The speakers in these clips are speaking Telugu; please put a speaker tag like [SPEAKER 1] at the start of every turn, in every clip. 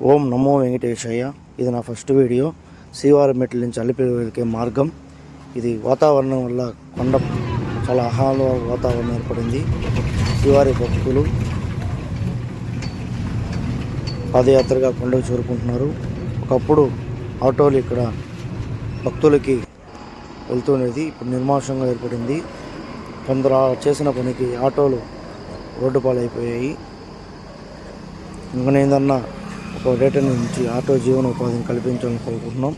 [SPEAKER 1] ఓం నమో వెంకటేశయ్య. ఇది నా ఫస్ట్ వీడియో. శ్రీవారి మెట్ల నుంచి అలిపిరి వెళ్ళే మార్గం. ఇది వాతావరణం వల్ల కొండ చాలా ఆహ్లాద వాతావరణం ఏర్పడింది. శ్రీవారి భక్తులు పాదయాత్రగా కొండకు చేరుకుంటున్నారు. ఒకప్పుడు ఆటోలు ఇక్కడ భక్తులకి వెళ్తుండేది ఇప్పుడు నిర్మానుషంగా ఏర్పడింది. కొందరు చేసిన పనికి ఆటోలు రోడ్డు పాలైపోయాయి. ఇంకా ఏదన్నా ఒక రేటర్ నుంచి ఆటో జీవన ఉపాధిని కల్పించాలని కోరుకుంటున్నాం.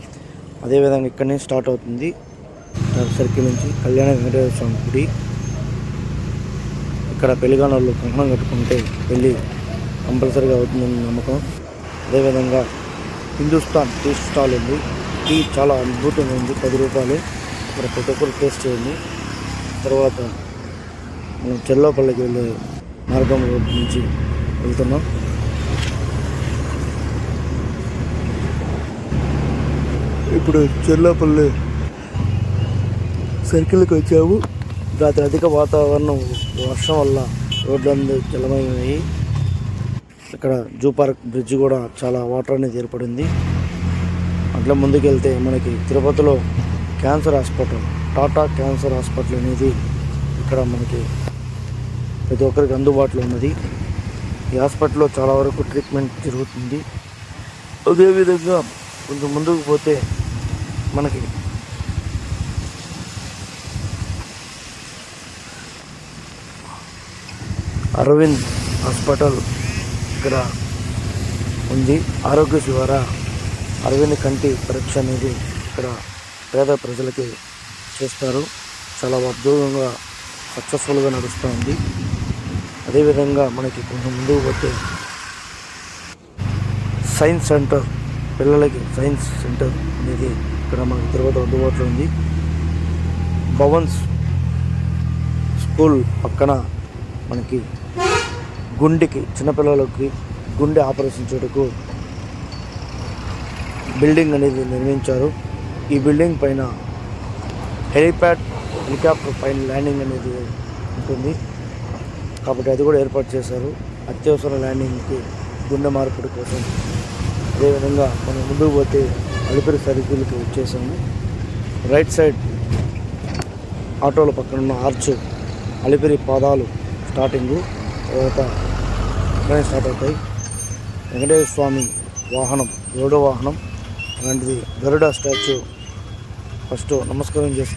[SPEAKER 1] అదేవిధంగా ఇక్కడి నుంచి స్టార్ట్ అవుతుంది. సర్కిల్ నుంచి కళ్యాణ వెంకటేశ్వర స్వామి గుడి. ఇక్కడ పెళ్ళిగానోళ్ళు కంకణం కట్టుకుంటే పెళ్ళి కంపల్సరీగా అవుతుందని నమ్మకం. అదేవిధంగా హిందుస్థాన్ టీ స్టాల్ ఉంది. టీ చాలా అద్భుతంగా ఉంది. పది రూపాయలు. ఇక్కడ ప్రతి ఒక్కరు టేస్ట్ చేయండి. తర్వాత మనం చెల్లోపల్లికి వెళ్ళే మార్గం రోడ్ నుంచి వెళ్తున్నాం. ఇప్పుడు చెర్లోపల్లి సర్కిల్కి వచ్చాము రాత్రి అధిక వాతావరణం వర్షం వల్ల రోడ్లన్నీ జలమయమయ్యాయి. ఇక్కడ జూ పార్క్ బ్రిడ్జ్ కూడా చాలా వాటర్ అనేది ఏర్పడింది. అట్లా ముందుకెళ్తే మనకి తిరుపతిలో cancer hospital Tata cancer hospital అనేది ఇక్కడ మనకి ప్రతి ఒక్కరికి అందుబాటులో ఉన్నది. ఈ హాస్పిటల్లో చాలా వరకు ట్రీట్మెంట్ జరుగుతుంది. అదేవిధంగా కొంచెం ముందుకు పోతే మనకి. అరవింద్ హాస్పిటల్ ఇక్కడ ఉంది. ఆరోగ్య ద్వారా అరవింద్ కంటి పరీక్ష అనేది ఇక్కడ పేద ప్రజలకి చేస్తారు. చాలా అద్భుతంగా సక్సెస్ఫుల్గా నడుస్తూ ఉంది అదేవిధంగా మనకి కొంచెం ముందుకు పోతే సైన్స్ సెంటర్ పిల్లలకి సైన్స్ సెంటర్ అనేది ఇక్కడ మనకి తిరుపతి అందుబాటులో ఉంది. భవన్స్ స్కూల్ పక్కన మనకి గుండెకి చిన్నపిల్లలకి గుండె ఆపరేషన్ చేయటకు బిల్డింగ్ అనేది నిర్మించారు. ఈ బిల్డింగ్ పైన హెలిప్యాడ్ హెలికాప్టర్ పైన ల్యాండింగ్ అనేది ఉంటుంది. కాబట్టి అది కూడా ఏర్పాటు చేశారు. అత్యవసర ల్యాండింగ్కి గుండె మార్పిడి కోసం. అదేవిధంగా మనం ముందుకు పోతే అలిపిరి సర్కిల్కి వచ్చేసాము. రైట్ సైడ్ ఆటోల పక్కన ఉన్న ఆర్చ్ అలిపిరి పాదాలు స్టార్టింగు తర్వాత ట్రైన్ స్టార్ట్ అవుతాయి. వెంకటేశ్వర స్వామి వాహనం ఏడో వాహనం. అలాంటిది గరుడ స్టాచ్యూ ఫస్ట్ నమస్కారం చేసి